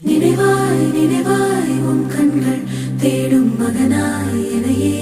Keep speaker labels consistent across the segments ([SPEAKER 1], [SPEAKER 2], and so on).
[SPEAKER 1] நினைவாய் நினைவாய் உன் கண்கள் தேடும் மகனாய் எனையே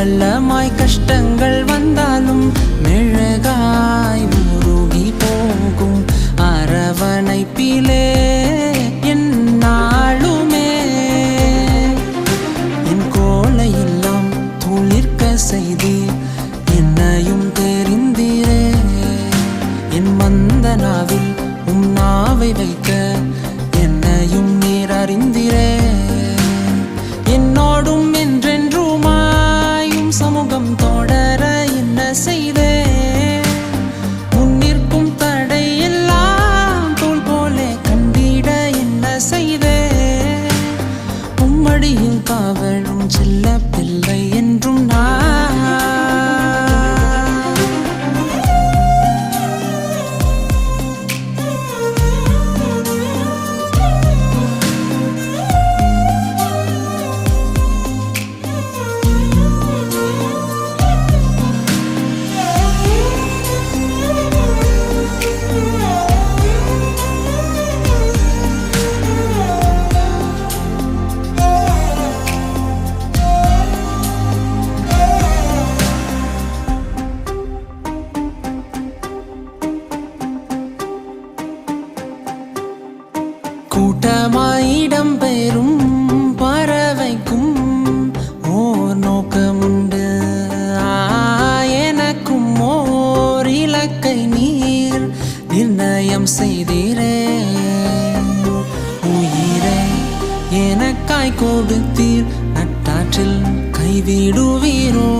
[SPEAKER 2] மேடும் பள்ளமாய் கஷ்டங்கள் வந்தாலும் மெழுகாய் உருகி போகும் அரவணைப்பிலே கூட்டமாயிடம் பெறும் பறவைக்கும் ஓர் நோக்கமுண்டு. ஆ, எனக்கும் ஓர் இலக்கை நீர் நிர்ணயம் செய்தீரே. உயிரை எனக்காய் கொடுத்தீர் நட்டாற்றில் கைவிடுவீரோ.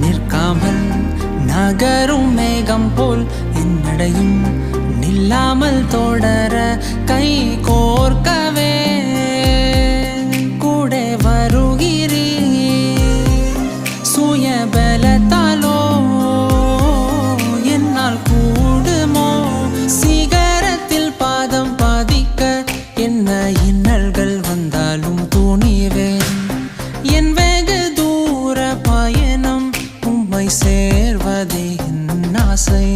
[SPEAKER 2] நிற்காமல் நகரும் மேகம் போல் என்னடையும் இல்லாமல் தொடர கை கோர்க்கவே. கூட வருகிறீ சுய பலத்தாலோ என்னால் கூடுமோ? சிகரத்தில் பாதம் பாதிக்க என்ன இன்னல்கள் வந்தாலும் துணிவேன் என் வெகு தூர பயணம் உம்மை சேர்வதே என் ஆசை.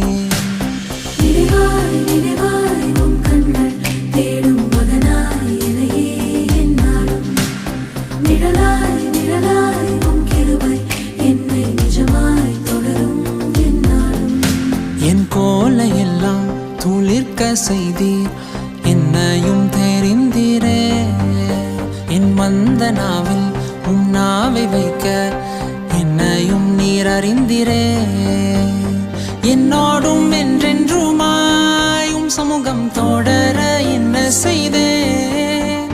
[SPEAKER 2] துளிர்க்க செய்தீர் என்னையும் தெரிந்தீரே. என் மந்த நாவில் உம் நாவை வைக்க என்னையும் நீர் அறிந்திரே. என்னோடும் என்றென்றும் உன் சமூகம் தொடர என்ன செய்தேன்?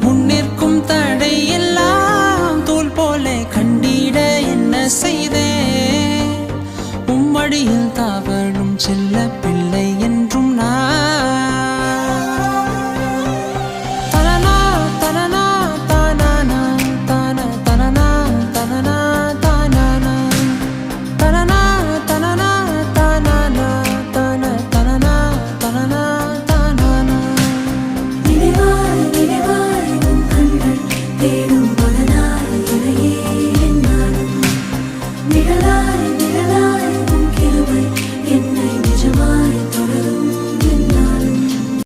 [SPEAKER 2] முன்னிற்கும் தடை எல்லாம் தூள் போல கண்டிட என்ன செய்தேன்? உம்மடியில் தாவழும் செல்ல பிள்ளை